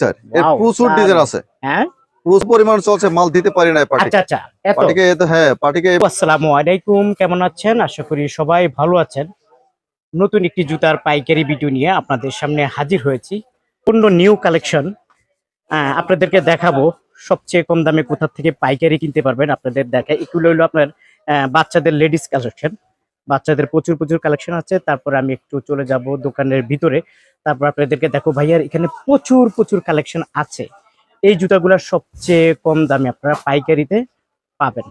চার এর প্রচুর। ডিজাইন আছে। হ্যাঁ? প্রচুর পরিমাণ চলছে মাল দিতে পারি না পার্টি আচ্ছা আচ্ছা পার্টিকে তো হ্যাঁ পার্টিকে আসসালামু আলাইকুম কেমন আছেন? আশা করি সবাই ভালো আছেন। নতুন একটি জুতার পাইকারি ভিডিও নিয়ে আপনাদের সামনে হাজির হয়েছি। পূর্ণ নিউ কালেকশন আপনাদেরকে দেখাবো সবচেয়ে কম দামে কোথা থেকে পাইকারি কিনতে পারবেন। আপনাদের দেখা এগুলো হলো আপনার বাচ্চাদের লেডিস কালেকশন বাচ্চাদের প্রচুর প্রচুর কালেকশন আছে। তারপর আমি একটু চলে যাব দোকানের ভিতরে। তারপর আপনাদেরকে দেখো ভাইয়ার এখানে প্রচুর প্রচুর কালেকশন আছে। এই জুতাগুলো সবচেয়ে কম দামে আপনারা পাইকারিতে পাবেন।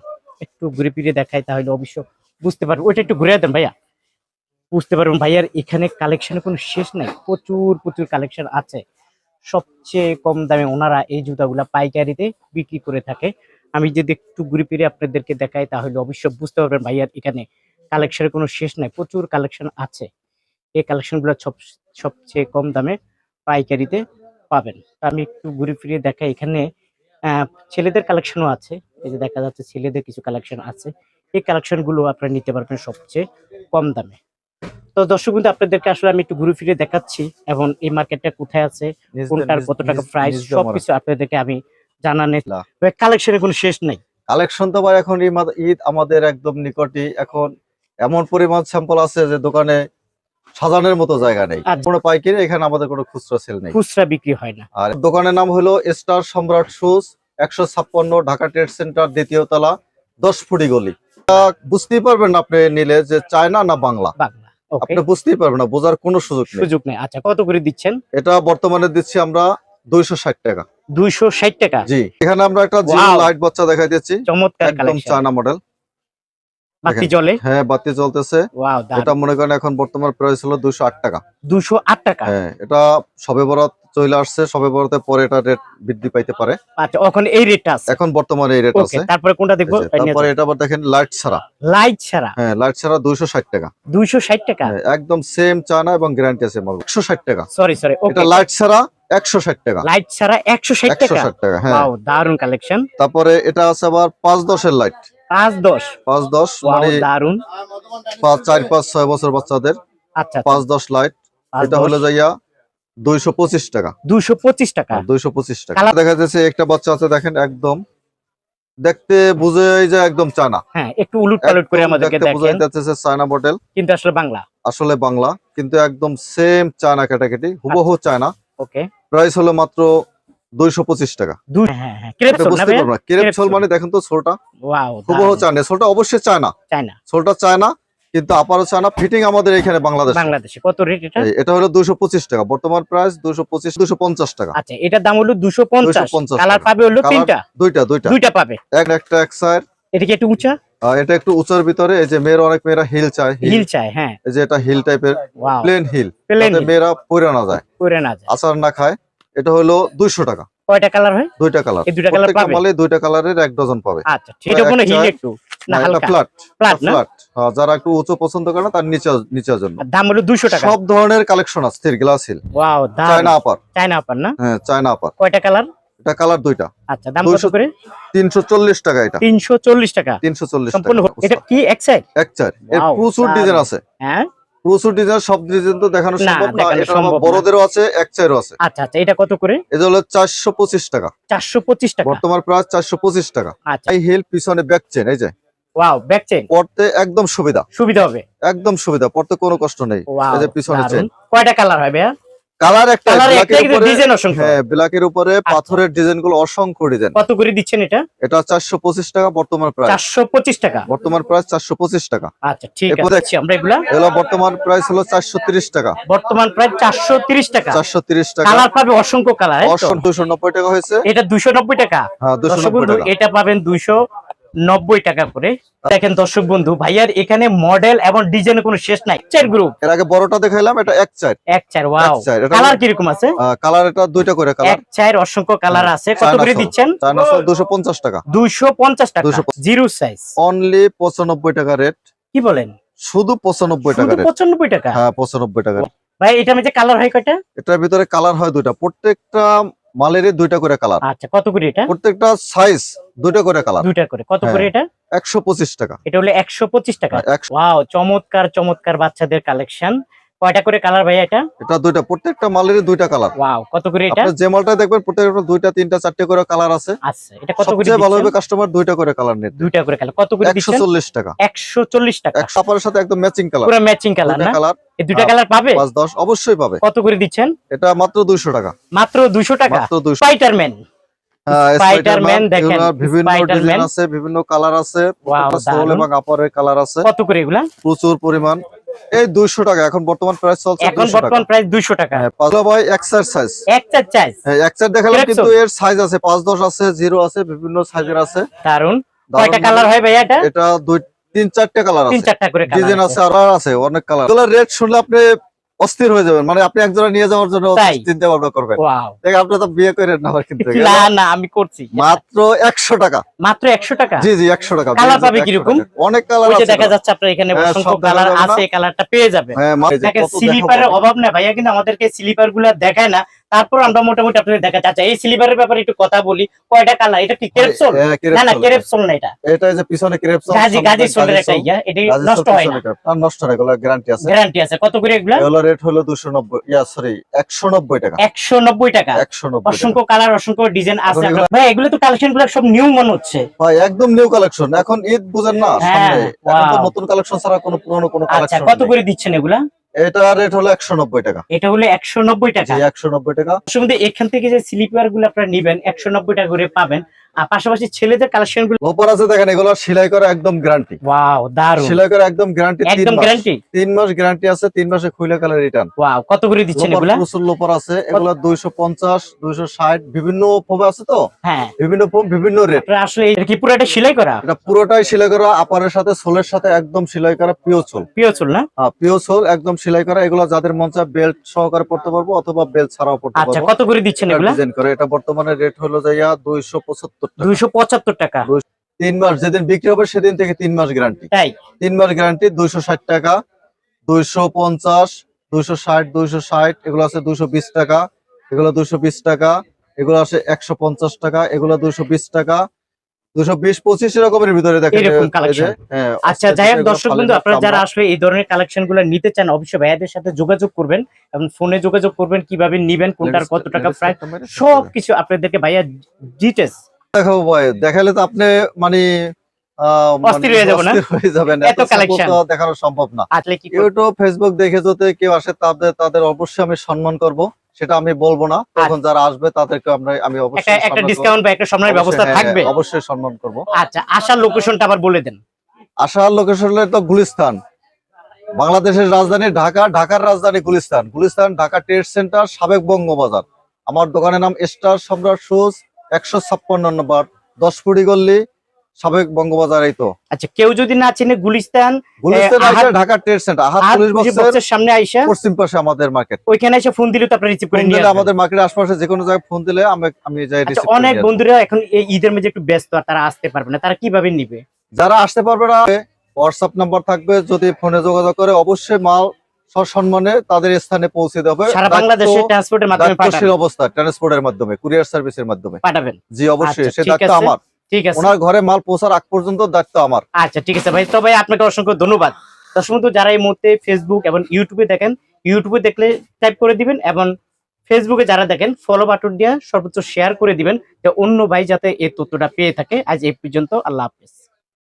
একটু ঘুরে ফিরে দেখাই তাহলে অবশ্য বুঝতে পারবেন ওইটা একটু ঘুরে দেন ভাইয়া। বুঝতে পারবেন ভাইয়ার এখানে কালেকশনের কোনো শেষ নাই। প্রচুর প্রচুর কালেকশন আছে। সবচেয়ে কম দামে ওনারা এই জুতাগুলা পাইকারিতে বিক্রি করে থাকে। আমি যদি একটু ঘুরে ফিরে আপনাদেরকে দেখাই তাহলে অবশ্য বুঝতে পারবেন ভাইয়ার এখানে কালেকশনের কোনো শেষ নাই প্রচুর কালেকশন আছে। এই কালেকশনগুলো সব সবচেয়ে কম দামে পাইকারিতে পাবেন। আমি একটু ঘুরে ফিরিয়ে দেখাই এখানে ছেলেদের কালেকশনও আছে। এই যে দেখা যাচ্ছে ছেলেদের কিছু কালেকশন আছে। এই কালেকশনগুলো আপনারা নিতে পারবেন সবচেয়ে কম দামে। তো দর্শক কিন্তু আপনাদেরকে আসলে আমি একটু ঘুরে ফিরে দেখাচ্ছি এবং এই মার্কেটটা কোথায় আছে কোনটার কত টাকা প্রাইস সবকিছু আপনাদেরকে আমি জানানে। কালেকশনের কোনো শেষ নাই। কালেকশন তো ভাই এখন ঈদ আমাদের একদম নিকটই। এখন এমন পরিমাণ স্যাম্পল আছে যে দোকানে সাজানোর মতো জায়গা নেই। আচ্ছা। কোনো পাইকারি এখানে আমাদের কোনো খুচরা সেল নেই। খুচরা বিক্রি হয় না। আর দোকানের নাম হলো স্টার সম্রাট শুজ একশো ছাপ্পান্ন ঢাকা ট্রেড সেন্টার দ্বিতীয় তলা দশ ফুটি গলি। বুঝতেই পারবেন আপনি নিলে যে চায়না না বাংলা। আপনি বুঝতেই পারবেন না বোঝার কোনো সুযোগ নেই। সুযোগ নেই। আচ্ছা কত করে দিচ্ছেন? এটা বর্তমানে দিচ্ছি আমরা দুইশো ষাট টাকা। দুইশো ষাট টাকা? জি। এখানে আমরা একটা লাইট বাচ্চা দেখাই দিচ্ছি চমৎকার একদম চায়না মডেল বাতি। হ্যাঁ বাতি এটা মনে করেন এখন বর্তমান প্রাইস হলো দুশো আট টাকা। দুশো আট টাকা? হ্যাঁ এটা সবে বরাত চলে আসছে সবে পরে এটা রেট বৃদ্ধি পাইতে পারে। আচ্ছা এই রেটটা আছে? এখন বর্তমানে এই রেট আছে। তারপরে কোনটা দেখব? তারপরে এটা আবার দেখেন লাইট ছাড়া। লাইট ছাড়া? হ্যাঁ লাইট ছাড়া ষাট টাকা। ষাট টাকা? হ্যাঁ, একদম সেম চায়না এবং গ্যারান্টি আছে মাল। একশো ষাট টাকা। সরি সরি এটা লাইট ছাড়া একশো ষাট টাকা। লাইট ছাড়া একশো ষাট একশো টাকা ষাট টাকা হ্যাঁ। দারুণ কালেকশন তারপরে এটা আছে আবার পাঁচ দশের লাইট পাঁচ দশ। পাঁচ দশ মানে দারুণ পাঁচ চার পাঁচ ছয় বছর বাচ্চাদের। আচ্ছা পাঁচ দশ লাইট। এটা হলো যাইয়া দুইশো পঁচিশ টাকা। দুইশো পঁচিশ টাকা। দুইশো পঁচিশ টাকা। দেখা যাচ্ছে একটা বাচ্চা আছে দেখেন একদম। দেখতে বুঝে যায় একদম চায়না। হ্যাঁ একটু উলুট পালট করে আমাদেরকে দেখতে বোঝা যাচ্ছে চায়না মডেল কিন্তু আসলে বাংলা। আসলে বাংলা কিন্তু একদম সেম চায়না ক্যাটাগরি হুবহু আচ্ছা। চায়না। ওকে প্রাইস হলো মাত্র দুইশো পঁচিশ টাকা। হ্যাঁ হ্যাঁ sole। মানে দেখেন তো সোলটা। ওয়াও হুবহু চায়না। সোলটা অবশ্যই চায়না। সোলটা চায়না কিন্তু আপারও চায়না। ফিটিং আমাদের এখানে বাংলাদেশ। বাংলাদেশে। কত রেট এটা? এটা হলো টাকা। বর্তমান প্রাইস টাকা। আচ্ছা এটার দাম হলো 250 কালার পাবে হলো তিনটা? দুইটা দুইটা। দুইটা পাবে? এক একটা এক সাইড এটা কি একটু উঁচা? এটা একটু উঁচার ভিতরে। এই যে মেয়েরা অনেক মেয়েরা হিল চায়। হিল। চাই হ্যাঁ। এই যে এটা হিল টাইপের প্লেন হিল প্লেন মেয়েরা পরে না যায়। করে না যায়। আচার না খায়। এটা হলো দুইশো টাকা। কয়টা কালার হয়? দুইটা কালার। এই দুইটা কালার পাবে? দুইটা কালারের এক ডজন পাবে। আচ্ছা এটা কোনো হিল একটু না হালকা। ফ্ল্যাট ফ্ল্যাট যারা একটু উঁচু পছন্দ করে না তার নিচে নিচের জন্য। দাম হলো দুশো টাকা। সব ধরনের কালেকশন আছে স্থির গ্লাস হিল ওয়াও দাম। চায়না আপার চায়না আপার না? হ্যাঁ চায়না আপার কয়টা কালার? এটা কালার দুইটা। আচ্ছা দাম কত করে? তিনশো চল্লিশ টাকা এটা। তিনশো চল্লিশ টাকা। তিনশো চল্লিশ সম্পূর্ণ এটা কি এক সাইড এক এর প্রচুর ডিজাইন আছে। হ্যাঁ? প্রচুর ডিজাইন সব ডিজাইন তো দেখানো সম্ভব না। এটা আমার বড়দেরও আছে এক চাইরও আছে। আচ্ছা আচ্ছা এটা কত করে? এটা হলো চারশো পঁচিশ টাকা। চারশো পঁচিশ টাকা? বর্তমান প্রাইস চারশো পঁচিশ টাকা। আচ্ছা। এই হেল পিছনে ব্যাক চেন এই যে। ওয়াও ব্যাক চেন পড়তে একদম সুবিধা। সুবিধা হবে। একদম সুবিধা পড়তে কোনো কষ্ট নেই। এই যে পিছনে চেন কয়টা কালার হয় ভাইয়া? কালার একটা ডিজাইন অসংখ্য। হ্যাঁ ব্ল্যাকের উপরে পাথরের ডিজাইনগুলো অসংখ্য ডিজাইন কত করে দিচ্ছেন এটা? এটা চারশো পঁচিশ টাকা বর্তমান প্রাইস চারশো পঁচিশ টাকা। বর্তমান প্রাইস চারশো পঁচিশ টাকা। আচ্ছা ঠিক আছে। আমরা এগুলা এগুলো বর্তমান প্রাইস হলো চারশো তিরিশ টাকা। বর্তমান প্রায় চারশো তিরিশ টাকা। চারশো তিরিশ টাকা। কালার পাবে অসংখ্য কালার অসংখ্য দুশো নব্বই টাকা হয়েছে। এটা দুশো নব্বই টাকা। হ্যাঁ দুশো দর্শক নব্বই বন্ধু টাকা। এটা পাবেন দুইশো নব্বই টাকা করে। দেখেন দর্শক বন্ধু ভাইয়ার এখানে মডেল এবং ডিজাইনের কোনো শেষ নাই। চার গ্রুপ এর আগে বড়টা দেখাইলাম এটা এক চার। এক চার ওয়াও কালার কীরকম আছে? কালার এটা দুইটা করে কালার এক চার অসংখ্য কালার হ্যাঁ, আছে। কত করে দিচ্ছেন? চায়না দুশো পঞ্চাশ টাকা। দুইশো পঞ্চাশ টাকা। 250 জিরো সাইজ অনলি পঁচানব্বই টাকা রেট কি বলেন? শুধু পঁচানব্বই টাকা শুধু রেট পঁচানব্বই টাকা? হ্যাঁ পঁচানব্বই টাকা ভাই এটা মধ্যে কালার হয় কয়টা? এটার ভিতরে কালার হয় দুইটা। প্রত্যেকটা মালেরই দুইটা করে কালার আচ্ছা কত করে এটা? প্রত্যেকটা সাইজ দুইটা করে কালার। দুইটা করে। কত করে হ্যাঁ। এটা? একশো পঁচিশ টাকা। এটা হলো একশো পঁচিশ টাকা। একশো ওয়াও চমৎকার চমৎকার বাচ্চাদের কালেকশন। কয়টা করে কালার এটা? এটা দুইটা প্রত্যেকটা মালেরই দুইটা কালার। ওয়াও কত করে এটা? আপনি যে মালটা দেখবেন প্রত্যেকটা দুইটা তিনটা চারটে করে কালার আছে। আচ্ছা এটা কত করে সবচেয়ে ভালো হবে কাস্টমার দুইটা করে কালার দুইটা করে কালার। কত করে দিচ্ছেন? টাকা। একশো চল্লিশ টাকা। এক সাপারের সাথে একদম ম্যাচিং কালার পুরো ম্যাচিং কালার না? কালার এই দুইটা হ্যাঁ। কালার পাবে? অবশ্যই পাবে। কত করে দিচ্ছেন? এটা মাত্র দুইশো টাকা। মাত্র দুশো টাকা। মাত্র দুইশো। স্পাইডারম্যান দেখেন, বিভিন্ন ডিজাইন আছে বিভিন্ন কালার আছে সোল এবং আপারের কালার আছে। কত করে এগুলা? প্রচুর পরিমাণ। এই দুইশো টাকা এখন বর্তমান প্রাইস চলছে এখন 200 টাকা। বর্তমান প্রাইস দুইশো টাকা। হ্যাঁ পাঁচলা ভাই এক্সারসাইজ এক চার চাইজ হ্যাঁ এক্সার দেখালাম কিন্তু এর সাইজ আছে পাঁচ দশ আছে জিরো আছে বিভিন্ন সাইজের আছে। দারুণ কয়টা কালার হয় ভাইয়া এটা? এটা দুই তিন চারটে কালার তিন আছে চারটা করে ডিজাইন আছে। আর আছে অনেক কালার এগুলো রেট শুনলে আপনি অস্থির হয়ে যাবেন। মানে আপনি একজোড়া নিয়ে যাওয়ার জন্য চিন্তা ভাবনা করবেন। আপনি তো বিয়ে করেন না কিন্তু না না আমি করছি। মাত্র একশো টাকা। মাত্র একশো টাকা? জি জি একশো টাকা। কালার পাবে 100 কীরকম? অনেক কালার আছে দেখা যাচ্ছে আপনার এখানে হ্যাঁ, অসংখ্য দেখা কালার আছে কালারটা পেয়ে যাবে। হ্যাঁ স্লিপারের অভাব না ভাইয়া কিন্তু আমাদেরকে স্লিপারগুলা দেখায় না। তারপর আমরা মোটামুটি আপনাদের দেখাচ্ছি আচ্ছা এই স্লিপারের ব্যাপারে একটু কথা বলি। কয়টা কালার এটা কি কেরেপসোল না না। কেরেপসোল না এটা। এটা এই যে পিছনে ক্রেপসোল গাজি গাজি সোলের একটা ইয়া এটা নষ্ট হয় না। নষ্ট হয় এগুলো গ্যারান্টি আছে। গ্যারান্টি আছে। কত করে এগুলা? এগুলো রেট হলো দুশো নব্বই ইয়া সরি একশো নব্বই টাকা। একশো নব্বই টাকা? একশো নব্বই অসংখ্য কালার অসংখ্য ডিজাইন আছে। ভাই এগুলো তো কালেকশনগুলো সব নিউ মনে হচ্ছে। ভাই একদম নিউ কালেকশন এখন ঈদ বুঝেন না হ্যাঁ, সামনে। এখন তো নতুন কালেকশন ছাড়া কোনো পুরনো কোনো কালেকশন আচ্ছা কত করে দিচ্ছেন এগুলা? এটা রেট হলো একশো নব্বই টাকা। এটা হলো একশো নব্বই টাকা। জি একশো নব্বই টাকা। এখান থেকে যে স্লিপারগুলো আপনারা নিবেন একশো নব্বই টাকা করে পাবেন। আর পাশাপাশি ছেলেদের কালেকশনগুলো আছে দেখেন এগুলো সেলাই করা একদম গ্যারান্টি ওয়াও দারুণ সেলাই করা একদম গ্যারান্টি একদম গ্যারান্টি তিন মাস গ্যারান্টি আছে তিন মাসে খুলে কালার রিটার্ন ওয়াও কত করে দিচ্ছেন এগুলা? প্রচুর লোপার আছে এগুলো দুইশো পঞ্চাশ দুইশো ষাট বিভিন্ন ফোমে আছে তো? হ্যাঁ। বিভিন্ন ফোম বিভিন্ন রেট আসলে এটা কি পুরো এটা সেলাই করা? এটা পুরোটাই সেলাই করা আপারের সাথে সোলের সাথে একদম সেলাই করা পিও পিও চুল না? হ্যাঁ পিও একদম সেলাই করা। এগুলো যাদের মন চায় বেল্ট সহকারে পড়তে পারব অথবা বেল্ট ছাড়াও পড়তে আচ্ছা পারব। কত করে দিচ্ছেন এগুলা? ডিজাইন করে। এটা বর্তমানে রেট হলো যাইয়া দুইশো পঁচাত্তর। টাকা দুইশো পঁচাত্তর টাকা। তিন মাস যেদিন বিক্রি হবে সেদিন থেকে তিন মাস গ্যারান্টি তাই? তিন মাস গ্যারান্টি দুইশো ষাট টাকা দুইশো পঞ্চাশ দুইশো ষাট দুইশো ষাট এগুলো আছে দুইশো বিশ টাকা এগুলো দুইশো বিশ টাকা এগুলো আছে একশো পঞ্চাশ টাকা এগুলো দুইশো বিশ টাকা। দুইশো বিশ পঁচিশ এরকমের ভিতরে হ্যাঁ, আচ্ছা যাই হোক দর্শক বন্ধু আপনারা যারা। আসলে এই ধরনের কালেকশনগুলো নিতে চান অবশ্যই ভাইয়াদের সাথে যোগাযোগ করবেন এবং ফোনে যোগাযোগ করবেন কীভাবে নিবেন কোনটার কত টাকা ladies প্রাইস একটা মেরে- সব কিছু আপনাদেরকে ভাইয়া ডিটেলস দেখাবো ভাই। দেখালে তো আপনি মানে মানে হয়ে দেখানো সম্ভব না? ইউটিউব ফেসবুক দেখে যদি কেউ আসে তাদের তাদের অবশ্যই আমি সম্মান করব। সেটা আমি বলব না। তখন যারা আসবে তাদেরকে আমরা আমি অবশ্যই একটা সম্মান করব। ডিসকাউন্ট বা একটা সম্মানের ব্যবস্থা হ্যাঁ, থাকবে। হ্যাঁ, অবশ্যই সম্মান করব। আচ্ছা আসার লোকেশনটা আবার বলে দেন। আসার লোকেশন হলো তো গুলিস্তান। বাংলাদেশের রাজধানী ঢাকা ঢাকার রাজধানী গুলিস্তান। গুলিস্তান ঢাকা ট্রেড সেন্টার সাবেক বঙ্গবাজার। আমার দোকানের নাম স্টার সম্রাট শুজ একশো ছাপ্পান্ন নম্বর দশ ফুটি গল্লি সাবেক বঙ্গবাজার এই তো। আচ্ছা কেউ যদি না চিনে গুলিস্তান গুলিস্তান ঢাকা ট্রেড সেন্টার আহাত পুলিশ পুলিশ বক্সের বক্সের সামনে আইসা পশ্চিম পাশে আমাদের মার্কেট ওইখানে এসে ফোন দিলে তো আপনি রিসিভ করে নিয়ে আমাদের মার্কেটের আশপাশে যে কোনো জায়গায় ফোন দিলে আমি আমি যাই আচ্ছা করে অনেক বন্ধুরা এখন এই ঈদের মধ্যে একটু ব্যস্ত আর তারা আসতে পারবে না। তারা কীভাবে নিবে? যারা আসতে পারবে না হোয়াটসঅ্যাপ নাম্বার থাকবে যদি ফোনে যোগাযোগ করে অবশ্যই মাল সসম্মানে তাদের স্থানে পৌঁছে দেবে সারা বাংলাদেশে ট্রান্সপোর্টের মাধ্যমে পাঠাবেন। অবস্থা ট্রান্সপোর্টের মাধ্যমে কুরিয়ার সার্ভিসের মাধ্যমে। পাঠাবেন। জি অবশ্যই আচ্ছা, সে ঠিক দায়িত্ব আছে। আমার। ঠিক আছে। ওনার ঘরে মাল পৌঁছার আগ পর্যন্ত দায়িত্ব আমার। আচ্ছা ঠিক আছে ভাই। তো ভাই আপনাকে অসংখ্য ধন্যবাদ। দর্শক বন্ধু যারা এই মুহূর্তে ফেসবুক এবং ইউটিউবে দেখেন ইউটিউবে দেখলে টাইপ করে দিবেন এবং ফেসবুকে যারা দেখেন ফলো বাটন দিয়ে সর্বোচ্চ শেয়ার করে দিবেন যে অন্য ভাই যাতে এই তথ্যটা পেয়ে থাকে। আজ এই পর্যন্ত আল্লাহ হাফেজ।